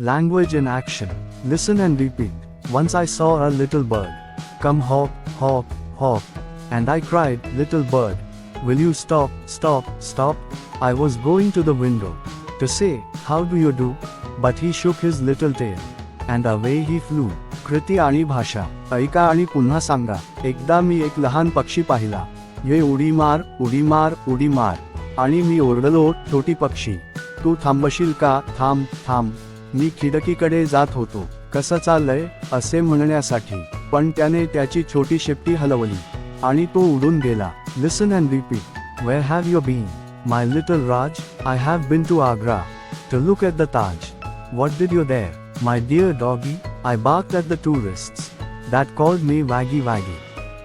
Language in action. Listen and repeat. Once I saw a little bird. Come hop, hop, hop. And I cried, Little bird, will you stop, stop, stop? I was going to the window to say, How do you do? But he shook his little tail. And away he flew. कृती आणि भाषा ऐका आणि पुन्हा सांगा एकदा मी एक लहान पक्षी पाहिला ये उडी मार उडी मार उडी मार आणि मी ओरडलो छोटी पक्षी तू थांबशील का थांब थांब मी खिडकीकडे जात होतो. कसं चाललंय? असे म्हणण्यासाठी. पण त्याने त्याची छोटी शेपटी हलवली. आणि तो उडून गेला. Listen and repeat where have your been my little Raj I have been to Agra to look at the Taj what did your there my dear doggy I bark at the tourist that call me waggy waggy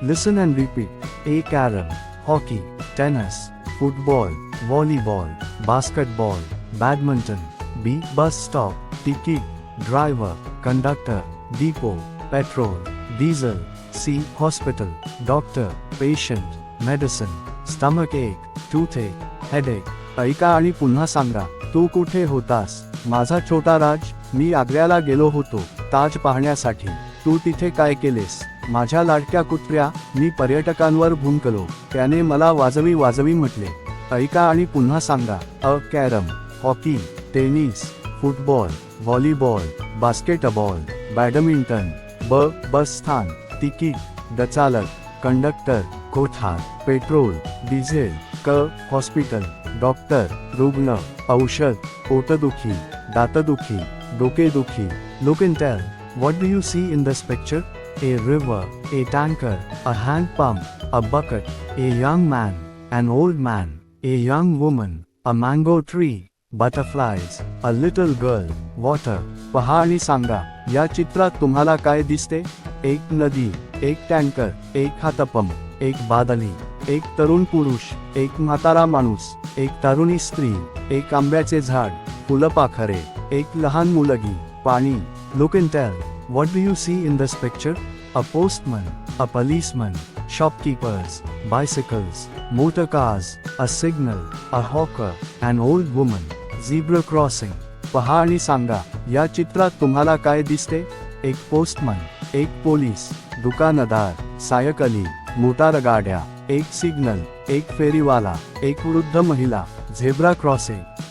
listen and repeat A carrom hockey tennis football volleyball basketball badminton B bus stop ticket driver conductor depot petrol diesel C hospital doctor patient medicine stomach ache toothache headache ऐका आणि पुन्हा सांगा तू कुठे होतास माझा छोटा राज मी आग्र्याला गेलो होतो ताज पाहण्यासाठी तू तिथे काय केलेस माझ्या लाडक्या कुत्र्या मी पर्यटकांवर भुंकलो त्याने मला वाजवी वाजवी म्हटले ऐका आणि पुन्हा सांगा अ carrom hockey Tennis football volleyball basketball badminton ब बस स्थान तिकीट दचालक कंडक्टर कोठार पेट्रोल डिझेल क हॉस्पिटल डॉक्टर रुग्ण औषध पोटदुखी दातदुखी डोकेदुखी look in tell What do you see in this picture? A river, a tanker, a hand pump, a bucket, a young man, an old man, a young woman, a mango tree, butterflies a little girl water पहा आणि सांगा. या चित्रात तुम्हाला काय दिसते? एक नदी एक टँकर एक हातपंप एक बादली एक तरुण पुरुष एक म्हातारा माणूस एक तरुणी स्त्री एक आंब्याचे झाड फुलपाखरे एक लहान मुलगी पाणी. Look in tell what do you see in this picture a postman a policeman shopkeepers bicycles motor cars a signal a hawker and old woman zebra crossing. पहा आणि सांगा या चित्रात तुम्हाला काय दिसते? एक पोस्टमन एक पोलीस दुकानदार सायकली मोटार गाड्या एक सिग्नल एक फेरीवाला एक वृद्ध महिला झेब्रा क्रॉसिंग.